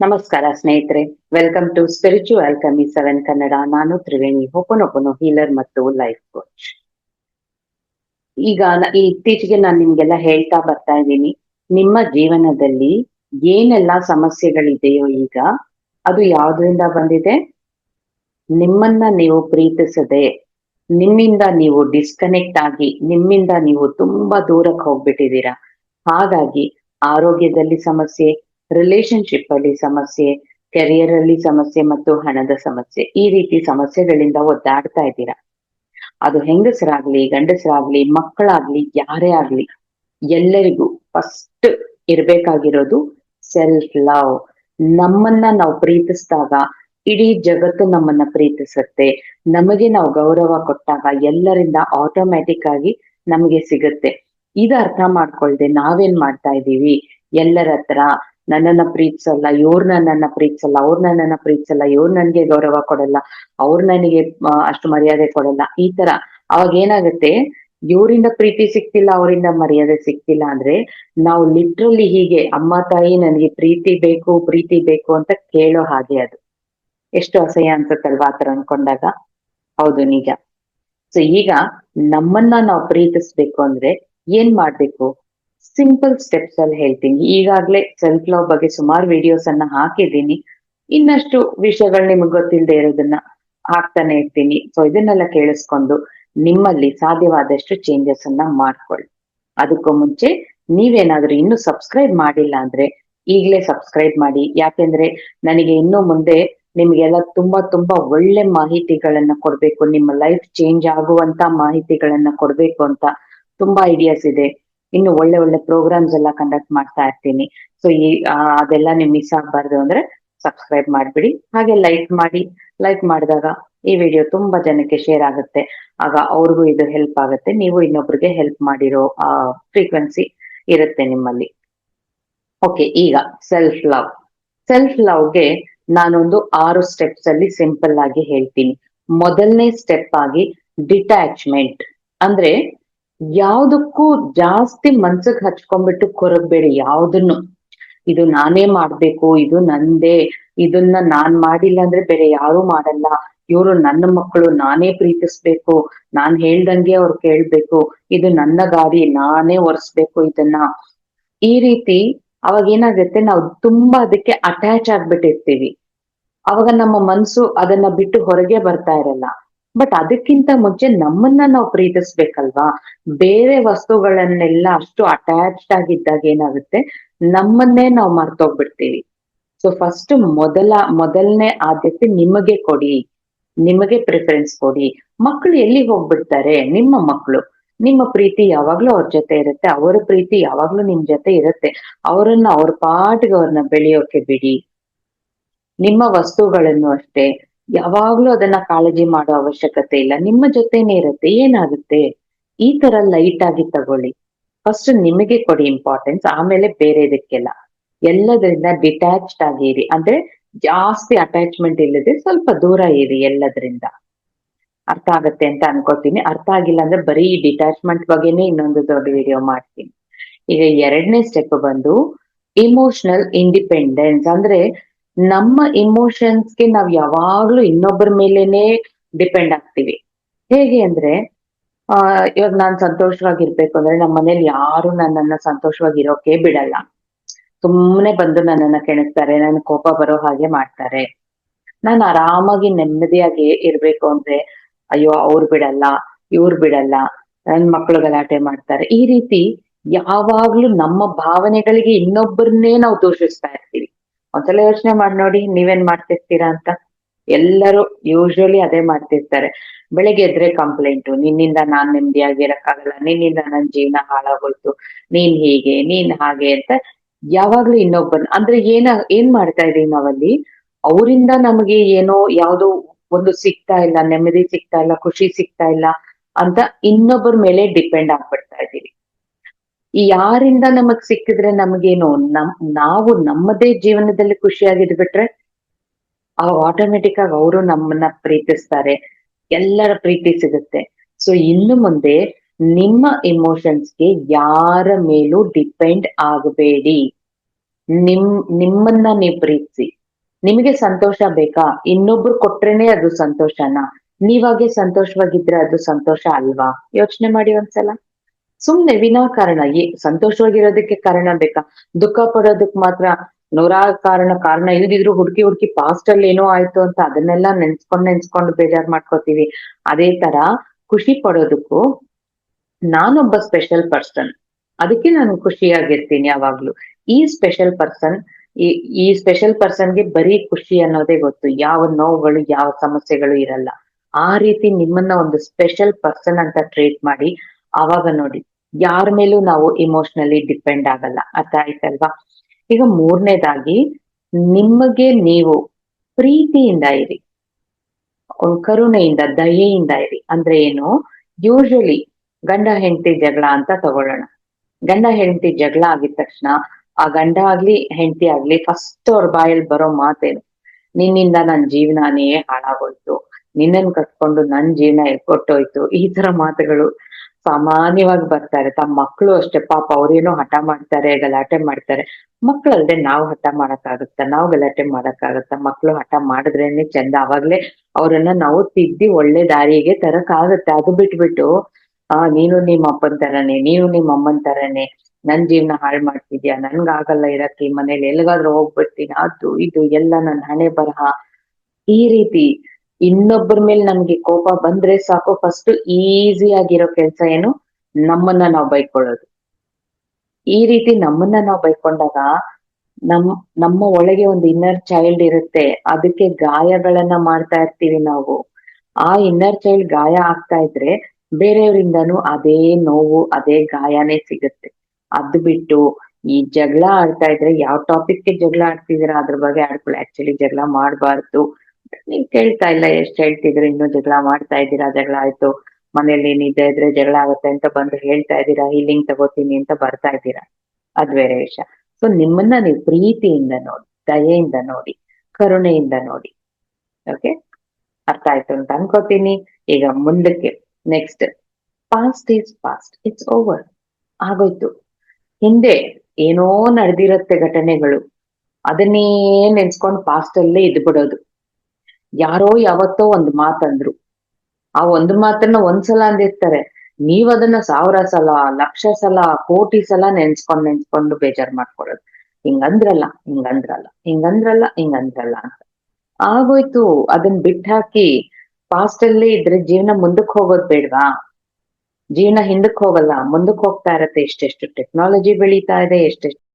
ನಮಸ್ಕಾರ ಸ್ನೇಹಿತರೆ. Welcome to spiritual alchemy seven Kannada ನಾನು ತ್ರಿವೇಣಿ. ಒಪ್ಪನೊಪ್ಪನು ಹೀಲರ್ ಮತ್ತು ಲೈಫ್ ಕೋಚ್ ಈಗ ಇತ್ತೀಚೆಗೆ ನಾನು ನಿಮ್ಗೆಲ್ಲ ಹೇಳ್ತಾ ಬರ್ತಾ ಇದ್ದೀನಿ. ನಿಮ್ಮ ಜೀವನದಲ್ಲಿ ಏನೆಲ್ಲ ಸಮಸ್ಯೆಗಳಿದೆಯೋ ಈಗ ಅದು ಯಾವ್ದ್ರಿಂದ ಬಂದಿದೆ? ನಿಮ್ಮನ್ನ ನೀವು ಪ್ರೀತಿಸದೆ, ನಿಮ್ಮಿಂದ ನೀವು ಡಿಸ್ಕನೆಕ್ಟ್ ಆಗಿ, ನಿಮ್ಮಿಂದ ನೀವು ತುಂಬಾ ದೂರಕ್ಕೆ ಹೋಗ್ಬಿಟ್ಟಿದ್ದೀರಾ? ಹಾಗಾಗಿ ಆರೋಗ್ಯದಲ್ಲಿ ಸಮಸ್ಯೆ ರಿಲೇಶನ್ಶಿಪ್ ಅಲ್ಲಿ ಸಮಸ್ಯೆ ಕೆರಿಯರ್ ಅಲ್ಲಿ ಸಮಸ್ಯೆ ಮತ್ತು ಹಣದ ಸಮಸ್ಯೆ, ಈ ರೀತಿ ಸಮಸ್ಯೆಗಳಿಂದ ಒದ್ದಾಡ್ತಾ ಇದ್ದೀರಾ? ಅದು ಹೆಂಗಸರಾಗ್ಲಿ, ಗಂಡಸರಾಗ್ಲಿ, ಮಕ್ಕಳಾಗ್ಲಿ, ಯಾರೇ ಆಗ್ಲಿ, ಎಲ್ಲರಿಗೂ ಫಸ್ಟ್ ಇರ್ಬೇಕಾಗಿರೋದು ಸೆಲ್ಫ್ ಲವ್ ನಮ್ಮನ್ನ ನಾವು ಪ್ರೀತಿಸಿದಾಗ ಇಡೀ ಜಗತ್ತು ನಮ್ಮನ್ನ ಪ್ರೀತಿಸುತ್ತೆ. ನಮಗೆ ನಾವು ಗೌರವ ಕೊಟ್ಟಾಗ ಎಲ್ಲರಿಂದ ಆಟೋಮ್ಯಾಟಿಕ್ ಆಗಿ ನಮಗೆ ಸಿಗುತ್ತೆ. ಇದು ಅರ್ಥ ಮಾಡ್ಕೊಳ್ದೆ ನಾವೇನ್ ಮಾಡ್ತಾ ಇದೀವಿ ಎಲ್ಲರ ಹತ್ರ ನನ್ನನ್ನ ಪ್ರೀತಿಸಲ್ಲ, ಇವ್ರು ನನ್ನನ್ನ ಪ್ರೀತಿಸಲ್ಲ, ಅವ್ರು ನನ್ನನ್ನ ಪ್ರೀತಿಸಲ್ಲ, ಇವ್ರು ನನ್ಗೆ ಗೌರವ ಕೊಡಲ್ಲ, ಅವ್ರು ನನಗೆ ಅಷ್ಟು ಮರ್ಯಾದೆ ಕೊಡಲ್ಲ, ಈ ತರ. ಅವಾಗ ಏನಾಗುತ್ತೆ, ಇವರಿಂದ ಪ್ರೀತಿ ಸಿಕ್ತಿಲ್ಲ, ಅವರಿಂದ ಮರ್ಯಾದೆ ಸಿಕ್ತಿಲ್ಲ ಅಂದ್ರೆ, ನಾವು ಲಿಟ್ರಲಿ ಹೀಗೆ, ಅಮ್ಮ ತಾಯಿ ನನಗೆ ಪ್ರೀತಿ ಬೇಕು ಪ್ರೀತಿ ಬೇಕು ಅಂತ ಕೇಳೋ ಹಾಗೆ ಅದು. ಎಷ್ಟು ಅಸಹ್ಯ ಅನ್ಸುತ್ತಲ್ವಾ ಆತರ ಅನ್ಕೊಂಡಾಗ? ಹೌದು, ನಿಜ. ಸೊ ಈಗ ನಮ್ಮನ್ನ ನಾವು ಪ್ರೀತಿಸ್ಬೇಕು ಅಂದ್ರೆ ಏನ್ ಮಾಡ್ಬೇಕು? ಸಿಂಪಲ್ ಸ್ಟೆಪ್ಸ್ ಅಲ್ಲಿ ಹೇಳ್ತೀನಿ. ಈಗಾಗ್ಲೇ ಸೆಲ್ಫ್ ಲವ್ ಬಗ್ಗೆ ಸುಮಾರು ವಿಡಿಯೋಸ್ ಅನ್ನ ಹಾಕಿದ್ದೀನಿ. ಇನ್ನಷ್ಟು ವಿಷಯಗಳು ನಿಮಗೆ ಗೊತ್ತಿಲ್ಲದೆ ಇರೋದನ್ನ ಹಾಕ್ತಾನೆ ಇರ್ತೀನಿ. ಸೊ ಇದನ್ನೆಲ್ಲ ಕೇಳಿಸ್ಕೊಂಡು ನಿಮ್ಮಲ್ಲಿ ಸಾಧ್ಯವಾದಷ್ಟು ಚೇಂಜಸ್ ಅನ್ನ ಮಾಡ್ಕೊಳ್ಳಿ. ಅದಕ್ಕೂ ಮುಂಚೆ ನೀವೇನಾದ್ರೂ ಇನ್ನೂ ಸಬ್ಸ್ಕ್ರೈಬ್ ಮಾಡಿಲ್ಲ ಅಂದ್ರೆ ಈಗಲೇ ಸಬ್ಸ್ಕ್ರೈಬ್ ಮಾಡಿ. ಯಾಕೆಂದ್ರೆ ನನಗೆ ಇನ್ನು ಮುಂದೆ ನಿಮ್ಗೆಲ್ಲ ತುಂಬಾ ತುಂಬಾ ಒಳ್ಳೆ ಮಾಹಿತಿಗಳನ್ನ ಕೊಡ್ಬೇಕು. ನಿಮ್ಮ ಲೈಫ್ ಚೇಂಜ್ ಆಗುವಂತ ಮಾಹಿತಿಗಳನ್ನ ಕೊಡ್ಬೇಕು ಅಂತ ತುಂಬಾ ಐಡಿಯಾಸ್ ಇದೆ. ಇನ್ನು ಒಳ್ಳೆ ಒಳ್ಳೆ ಪ್ರೋಗ್ರಾಮ್ಸ್ ಎಲ್ಲ ಕಂಡಕ್ಟ್ ಮಾಡ್ತಾ ಇರ್ತೀನಿ. ಸೊ ಈ ಅದೆಲ್ಲ ನೀವು ಮಿಸ್ ಆಗ್ಬಾರ್ದು ಅಂದ್ರೆ ಸಬ್ಸ್ಕ್ರೈಬ್ ಮಾಡ್ಬಿಡಿ. ಹಾಗೆ ಲೈಕ್ ಮಾಡಿ ಲೈಕ್ ಮಾಡಿದಾಗ ಈ ವಿಡಿಯೋ ತುಂಬಾ ಜನಕ್ಕೆ ಶೇರ್ ಆಗುತ್ತೆ. ಆಗ ಅವ್ರಿಗೂ ಇದು ಹೆಲ್ಪ್ ಆಗುತ್ತೆ. ನೀವು ಇನ್ನೊಬ್ರಿಗೆ ಹೆಲ್ಪ್ ಮಾಡಿರೋ ಫ್ರೀಕ್ವೆನ್ಸಿ ಇರುತ್ತೆ ನಿಮ್ಮಲ್ಲಿ. ಓಕೆ ಈಗ ಸೆಲ್ಫ್ ಲವ್ ಸೆಲ್ಫ್ ಲವ್ಗೆ ನಾನೊಂದು ಆರು ಸ್ಟೆಪ್ಸ್ ಅಲ್ಲಿ ಸಿಂಪಲ್ ಆಗಿ ಹೇಳ್ತೀನಿ. ಮೊದಲನೇ ಸ್ಟೆಪ್ ಆಗಿ ಡಿಟ್ಯಾಚ್ಮೆಂಟ್ ಅಂದ್ರೆ ಯಾವ್ದಕ್ಕೂ ಜಾಸ್ತಿ ಮನ್ಸಿಗೆ ಹಚ್ಕೊಂಡ್ಬಿಟ್ಟು ಕೊರಗ್ಬೇಡಿ ಯಾವ್ದನ್ನು. ಇದು ನಾನೇ ಮಾಡ್ಬೇಕು, ಇದು ನಂದೇ, ಇದನ್ನ ನಾನ್ ಮಾಡಿಲ್ಲ ಅಂದ್ರೆ ಬೇರೆ ಯಾರು ಮಾಡಲ್ಲ. ಇವರು ನನ್ನ ಮಕ್ಕಳು, ನಾನೇ ಪ್ರೀತಿಸ್ಬೇಕು, ನಾನ್ ಹೇಳ್ದಂಗೆ ಅವ್ರು ಕೇಳ್ಬೇಕು, ಇದು ನನ್ನ ಗಾಡಿ, ನಾನೇ ಒರೆಸ್ಬೇಕು ಇದನ್ನ. ಈ ರೀತಿ ಅವಾಗ ಏನಾಗುತ್ತೆ, ನಾವು ತುಂಬಾ ಅದಕ್ಕೆ ಅಟ್ಯಾಚ್ ಆಗ್ಬಿಟ್ಟಿರ್ತೀವಿ. ಅವಾಗ ನಮ್ಮ ಮನ್ಸು ಅದನ್ನ ಬಿಟ್ಟು ಹೊರಗೆ ಬರ್ತಾ ಇರಲ್ಲ. ಬಟ್ ಅದಕ್ಕಿಂತ ಮುಂಚೆ ನಮ್ಮನ್ನ ನಾವು ಪ್ರೀತಿಸ್ಬೇಕಲ್ವಾ? ಬೇರೆ ವಸ್ತುಗಳನ್ನೆಲ್ಲ ಅಷ್ಟು ಅಟ್ಯಾಚ್ಡ್ ಆಗಿದ್ದಾಗ ಏನಾಗುತ್ತೆ? ನಮ್ಮನ್ನೇ ನಾವು ಮರ್ತೋಗ್ಬಿಡ್ತೀವಿ. ಸೊ ಫಸ್ಟ್ ಮೊದಲ, ಮೊದಲನೇ ಆದ್ಯತೆ ನಿಮಗೆ ಕೊಡಿ. ನಿಮಗೆ ಪ್ರಿಫರೆನ್ಸ್ ಕೊಡಿ. ಮಕ್ಕಳು ಎಲ್ಲಿ ಹೋಗ್ಬಿಡ್ತಾರೆ? ನಿಮ್ಮ ಮಕ್ಕಳು ನಿಮ್ಮ ಪ್ರೀತಿ ಯಾವಾಗ್ಲೂ ಅವ್ರ ಜೊತೆ ಇರುತ್ತೆ. ಅವರ ಪ್ರೀತಿ ಯಾವಾಗ್ಲೂ ನಿಮ್ ಜೊತೆ ಇರುತ್ತೆ. ಅವರನ್ನ ಅವ್ರ ಪಾಠಗೆ ಅವ್ರನ್ನ ಬೆಳೆಯೋಕೆ ಬಿಡಿ. ನಿಮ್ಮ ವಸ್ತುಗಳನ್ನು ಅಷ್ಟೇ. ಯಾವಾಗ್ಲೂ ಅದನ್ನ ಕಾಳಜಿ ಮಾಡೋ ಅವಶ್ಯಕತೆ ಇಲ್ಲ. ನಿಮ್ಮ ಜೊತೆನೆ ಇರುತ್ತೆ. ಏನಾಗುತ್ತೆ? ಈ ತರ ಲೈಟ್ ಆಗಿ ತಗೊಳ್ಳಿ. ಫಸ್ಟ್ ನಿಮಗೆ ಕೊಡಿ ಇಂಪಾರ್ಟೆನ್ಸ್ ಆಮೇಲೆ ಬೇರೆದಕ್ಕೆಲ್ಲ. ಎಲ್ಲದರಿಂದ ಡಿಟ್ಯಾಚ್ಡ್ ಆಗಿ ಇರಿ. ಅಂದ್ರೆ ಜಾಸ್ತಿ ಅಟ್ಯಾಚ್ಮೆಂಟ್ ಇಲ್ಲದೆ ಸ್ವಲ್ಪ ದೂರ ಇರಿ ಎಲ್ಲದರಿಂದ. ಅರ್ಥ ಆಗತ್ತೆ ಅಂತ ಅನ್ಕೋತೀನಿ. ಅರ್ಥ ಆಗಿಲ್ಲ ಅಂದ್ರೆ ಬರೀ ಡಿಟ್ಯಾಚ್ಮೆಂಟ್ ಬಗ್ಗೆನೇ ಇನ್ನೊಂದು ದೊಡ್ಡ ವಿಡಿಯೋ ಮಾಡ್ತೀನಿ. ಈಗ ಎರಡನೇ ಸ್ಟೆಪ್ ಬಂದು ಇಮೋಷನಲ್ ಇಂಡಿಪೆಂಡೆನ್ಸ್ ಅಂದ್ರೆ ನಮ್ಮ ಇಮೋಷನ್ಸ್ಗೆ ನಾವ್ ಯಾವಾಗ್ಲೂ ಇನ್ನೊಬ್ಬರ ಮೇಲೇನೆ ಡಿಪೆಂಡ್ ಆಗ್ತೀವಿ. ಹೇಗೆ ಅಂದ್ರೆ, ಆ, ಇವಾಗ ನಾನ್ ಸಂತೋಷವಾಗಿರ್ಬೇಕು ಅಂದ್ರೆ ನಮ್ಮ ಮನೇಲಿ ಯಾರು ನನ್ನನ್ನ ಸಂತೋಷವಾಗಿರೋಕೆ ಬಿಡಲ್ಲ. ಸುಮ್ಮನೆ ಬಂದು ನನ್ನನ್ನ ಕೆಣಿಸ್ತಾರೆ ನನ್ನ ಕೋಪ ಬರೋ ಹಾಗೆ ಮಾಡ್ತಾರೆ. ನಾನು ಆರಾಮಾಗಿ ನೆಮ್ಮದಿಯಾಗಿ ಇರ್ಬೇಕು ಅಂದ್ರೆ, ಅಯ್ಯೋ, ಅವ್ರು ಬಿಡಲ್ಲ, ಇವ್ರು ಬಿಡಲ್ಲ, ನನ್ ಮಕ್ಳು ಗಲಾಟೆ ಮಾಡ್ತಾರೆ. ಈ ರೀತಿ ಯಾವಾಗ್ಲೂ ನಮ್ಮ ಭಾವನೆಗಳಿಗೆ ಇನ್ನೊಬ್ಬರನ್ನೇ ನಾವು ದೂಷಿಸ್ತಾ ಇರ್ತೀವಿ. ಒಂದ್ಸಲ ಯೋಚನೆ ಮಾಡಿ ನೋಡಿ, ನೀವೇನ್ ಮಾಡ್ತಿರ್ತೀರಾ ಅಂತ. ಎಲ್ಲರೂ ಯೂಶ್ವಲಿ ಅದೇ ಮಾಡ್ತಿರ್ತಾರೆ. ಬೆಳಿಗ್ಗೆ ಎದ್ರೆ ಕಂಪ್ಲೇಂಟು ನಿನ್ನಿಂದ ನಾನ್ ನೆಮ್ಮದಿಯಾಗಿ ಇರಕ್ಕಾಗಲ್ಲ ನಿನ್ನಿಂದ ನನ್ ಜೀವನ ಹಾಳಾಗೋಯ್ತು, ನೀನ್ ಹೀಗೆ, ನೀನ್ ಹಾಗೆ ಅಂತ ಯಾವಾಗ್ಲೂ ಇನ್ನೊಬ್ಬನ್, ಅಂದ್ರೆ ಏನ, ಏನ್ ಮಾಡ್ತಾ ಇದೀವಿ ನಾವಲ್ಲಿ? ಅವರಿಂದ ನಮಗೆ ಏನೋ ಯಾವ್ದೋ ಒಂದು ಸಿಗ್ತಾ ಇಲ್ಲ, ನೆಮ್ಮದಿ ಸಿಗ್ತಾ ಇಲ್ಲ, ಖುಷಿ ಸಿಗ್ತಾ ಇಲ್ಲ ಅಂತ ಇನ್ನೊಬ್ಬರ ಮೇಲೆ ಡಿಪೆಂಡ್ ಆಗ್ಬಿಡ್ತಾ ಇದೀವಿ. ಯಾರಿಂದ ನಮಗ್ ಸಿಕ್ಕಿದ್ರೆ ನಮಗೇನು ನಮ್, ನಾವು ನಮ್ಮದೇ ಜೀವನದಲ್ಲಿ ಖುಷಿಯಾಗಿದ್ಬಿಟ್ರೆ ಆಟೋಮೆಟಿಕ್ ಆಗಿ ಅವರು ನಮ್ಮನ್ನ ಪ್ರೀತಿಸ್ತಾರೆ. ಎಲ್ಲರ ಪ್ರೀತಿ ಸಿಗುತ್ತೆ. ಸೊ ಇನ್ನು ಮುಂದೆ ನಿಮ್ಮ ಇಮೋಷನ್ಸ್ಗೆ ಯಾರ ಮೇಲೂ ಡಿಪೆಂಡ್ ಆಗಬೇಡಿ. ನಿಮ್, ನಿಮ್ಮನ್ನ ನೀವು ಪ್ರೀತಿಸಿ. ನಿಮಗೆ ಸಂತೋಷ ಬೇಕಾ? ಇನ್ನೊಬ್ರು ಕೊಟ್ರೇನೆ ಅದು ಸಂತೋಷನ. ನೀವಾಗೆ ಸಂತೋಷವಾಗಿದ್ರೆ ಅದು ಸಂತೋಷ ಅಲ್ವಾ? ಯೋಚನೆ ಮಾಡಿ ಒಂದ್ಸಲ. ಸುಮ್ನೆ ವಿನಾಕಾರಣ ಏ ಸಂತೋಷವಾಗಿರೋದಕ್ಕೆ ಕಾರಣ ಬೇಕಾ? ದುಃಖ ಪಡೋದಕ್ ಮಾತ್ರ ನೂರಾರು ಕಾರಣ ಕಾರಣ ಇಲ್ದಿದ್ರು ಹುಡುಕಿ ಹುಡುಕಿ ಪಾಸ್ಟ್ ಅಲ್ಲಿ ಏನೋ ಆಯ್ತು ಅಂತ ಅದನ್ನೆಲ್ಲ ನೆನ್ಸ್ಕೊಂಡ್ ನೆನ್ಸ್ಕೊಂಡು ಬೇಜಾರ್ ಮಾಡ್ಕೋತೀವಿ. ಅದೇ ತರ ಖುಷಿ ಪಡೋದಕ್ಕೂ ನಾನೊಬ್ಬ ಸ್ಪೆಷಲ್ ಪರ್ಸನ್ ಅದಕ್ಕೆ ನಾನು ಖುಷಿಯಾಗಿರ್ತೀನಿ ಯಾವಾಗ್ಲೂ. ಈ ಸ್ಪೆಷಲ್ ಪರ್ಸನ್ ಈ ಈ ಸ್ಪೆಷಲ್ ಪರ್ಸನ್ಗೆ ಬರೀ ಖುಷಿ ಅನ್ನೋದೇ ಗೊತ್ತು. ಯಾವ ನೋವುಗಳು, ಯಾವ ಸಮಸ್ಯೆಗಳು ಇರಲ್ಲ. ಆ ರೀತಿ ನಿಮ್ಮನ್ನ ಒಂದು ಸ್ಪೆಷಲ್ ಪರ್ಸನ್ ಅಂತ ಟ್ರೀಟ್ ಮಾಡಿ ಆವಾಗ ನೋಡಿ, ಯಾರ ಮೇಲೂ ನಾವು ಇಮೋಷನಲಿ ಡಿಪೆಂಡ್ ಆಗಲ್ಲ. ಅರ್ಥ ಆಯ್ತಲ್ವಾ? ಈಗ ಮೂರನೇದಾಗಿ, ನಿಮಗೆ ನೀವು ಪ್ರೀತಿಯಿಂದ ಇರಿ. ಕರುಣೆಯಿಂದ, ದಯೆಯಿಂದ ಇರಿ. ಅಂದ್ರೆ ಏನು? ಯೂಶಲಿ ಗಂಡ, ಹೆಂಡತಿ ಜಗಳ ಅಂತ ತಗೊಳ್ಳೋಣ. ಗಂಡ, ಹೆಂಡತಿ ಜಗಳ ಆಗಿದ ತಕ್ಷಣ ಆ ಗಂಡ ಆಗ್ಲಿ, ಹೆಂಡತಿ ಆಗ್ಲಿ ಫಸ್ಟ್ ಅವ್ರ ಬಾಯಲ್ಲಿ ಬರೋ ಮಾತೇನು? ನಿನ್ನಿಂದ ನನ್ ಜೀವನಾನೇ ಹಾಳಾಗೋಯ್ತು. ನಿನ್ನನ್ ಕಟ್ಕೊಂಡು ನನ್ ಜೀವನ ಎಕ್ಕೊಟ್ಟೋಯ್ತು ಈ ತರ ಮಾತುಗಳು ಸಾಮಾನ್ಯವಾಗಿ ಬರ್ತಾರೆ. ತಮ್ಮ ಮಕ್ಕಳು ಅಷ್ಟೇ, ಪಾಪ ಅವ್ರೇನೋ ಹಠ ಮಾಡ್ತಾರೆ, ಗಲಾಟೆ ಮಾಡ್ತಾರೆ. ಮಕ್ಕಳಲ್ದೆ ನಾವು ಹಠ ಮಾಡಕ್ಕಾಗತ್ತ? ನಾವು ಗಲಾಟೆ ಮಾಡಕ್ಕಾಗತ್ತ? ಮಕ್ಕಳು ಹಠ ಮಾಡಿದ್ರೇನೆ ಚಂದ. ಅವಾಗ್ಲೇ ಅವ್ರನ್ನ ನಾವು ತಿದ್ದಿ ಒಳ್ಳೆ ದಾರಿಗೆ ತರಕ್ ಆಗತ್ತೆ ಅದು ಬಿಟ್ಬಿಟ್ಟು, ಆ, ನೀನು ನಿಮ್ಮ ಅಪ್ಪನ್ ತರನೇ, ನೀನು ನಿಮ್ಮ ಅಮ್ಮನ್ ತರನೇ, ನನ್ ಜೀವನ ಹಾಳು ಮಾಡ್ತಿದ್ಯಾ? ನನ್ಗಾಗಲ್ಲ ಇರಕ್ಕೆ ಮನೇಲಿ. ಎಲ್ಗಾದ್ರೂ ಹೋಗ್ಬಿಡ್ತೀನಿ? ಅದು ಇದು, ಎಲ್ಲ ನನ್ ಹಣೆ ಬರಹ. ಈ ರೀತಿ ಇನ್ನೊಬ್ಬರ ಮೇಲೆ ನಮ್ಗೆ ಕೋಪ ಬಂದ್ರೆ ಸಾಕು. ಫಸ್ಟ್ ಈಸಿ ಆಗಿರೋ ಕೆಲ್ಸ ಏನು? ನಮ್ಮನ್ನ ನಾವು ಬೈಕೊಳ್ಳೋದು. ಈ ರೀತಿ ನಮ್ಮನ್ನ ನಾವು ಬೈಕೊಂಡಾಗ ನಮ್, ನಮ್ಮ ಒಳಗೆ ಒಂದು ಇನ್ನರ್ ಚೈಲ್ಡ್ ಇರುತ್ತೆ. ಅದಕ್ಕೆ ಗಾಯಗಳನ್ನ ಮಾಡ್ತಾ ಇರ್ತೀವಿ ನಾವು. ಆ ಇನ್ನರ್ ಚೈಲ್ಡ್ ಗಾಯ ಆಗ್ತಾ ಇದ್ರೆ ಬೇರೆಯವರಿಂದನೂ ಅದೇ ನೋವು, ಅದೇ ಗಾಯನೇ ಸಿಗುತ್ತೆ. ಅದ್ ಬಿಟ್ಟು ಈ ಜಗಳ ಆಡ್ತಾ ಇದ್ರೆ ಯಾವ ಟಾಪಿಕ್ಗೆ ಜಗಳ ಆಡ್ತಿದೀರ ಅದ್ರ ಬಗ್ಗೆ ಆಡ್ಕೊಳ್ಳಿ ಆಕ್ಚುಲಿ ಜಗಳ ಮಾಡ್ಬಾರ್ದು. ನೀವ್ ಕೇಳ್ತಾ ಇಲ್ಲ ಎಷ್ಟ್ ಹೇಳ್ತಿದ್ರೆ, ಇನ್ನು ಜಗಳ ಮಾಡ್ತಾ ಇದ್ದೀರಾ, ಜಗಳ ಆಯ್ತು ಮನೇಲಿ ನಿದ್ದೆ ಇದ್ರೆ ಜಗಳ ಆಗುತ್ತೆ ಅಂತ ಬಂದು ಹೇಳ್ತಾ ಇದ್ದೀರಾ ಹೀಲಿಂಗ್ ತಗೋತೀನಿ ಅಂತ ಬರ್ತಾ ಇದ್ದೀರಾ? ಅದ್ ಬೇರೆ ವಿಷಯ. ಸೊ ನಿಮ್ಮನ್ನ ನೀವು ಪ್ರೀತಿಯಿಂದ ನೋಡಿ, ದಯೆಯಿಂದ ನೋಡಿ, ಕರುಣೆಯಿಂದ ನೋಡಿ ಓಕೆ ಅರ್ಥ ಆಯ್ತು ಅಂತ ಅನ್ಕೋತೀನಿ. ಈಗ ಮುಂದಕ್ಕೆ next past is past it's over ಆಗೋಯ್ತು. ಹಿಂದೆ ಏನೋ ನಡೆದಿರತ್ತೆ ಘಟನೆಗಳು. ಅದನ್ನೇ ನೆನ್ಸ್ಕೊಂಡು ಪಾಸ್ಟ್ ಅಲ್ಲೇ ಇದ್ಬಿಡೋದು. ಯಾರೋ ಯಾವತ್ತೋ ಒಂದ್ ಮಾತಂದ್ರು ಆ ಒಂದು ಮಾತನ್ನ ಒಂದ್ಸಲ ಅಂದಿರ್ತಾರೆ. ನೀವ್ ಅದನ್ನ ಸಾವಿರ ಸಲ, ಲಕ್ಷ ಸಲ, ಕೋಟಿ ಸಲ ನೆನ್ಸ್ಕೊಂಡ್, ನೆನ್ಸ್ಕೊಂಡು ಬೇಜಾರ್ ಮಾಡ್ಕೊಳ್ಳೋದು ಹಿಂಗಂದ್ರಲ್ಲ ಹಿಂಗಂದ್ರಲ್ಲ ಹಿಂಗಂದ್ರಲ್ಲ ಹಿಂಗಂದ್ರಲ್ಲ ಅಂತ. ಆಗೋಯ್ತು. ಅದನ್ ಬಿಟ್ ಹಾಕಿ ಪಾಸ್ಟ್ ಅಲ್ಲೇ ಇದ್ರೆ ಜೀವನ ಮುಂದಕ್ಕೆ ಹೋಗೋದ್ ಬೇಡ್ವಾ? ಜೀವನ ಹಿಂದಕ್ ಹೋಗಲ್ಲ ಮುಂದಕ್ಕೆ ಹೋಗ್ತಾ ಇರತ್ತೆ. ಎಷ್ಟೆಷ್ಟು ಟೆಕ್ನಾಲಜಿ ಬೆಳೀತಾ ಇದೆ, ಎಷ್ಟೆಷ್ಟು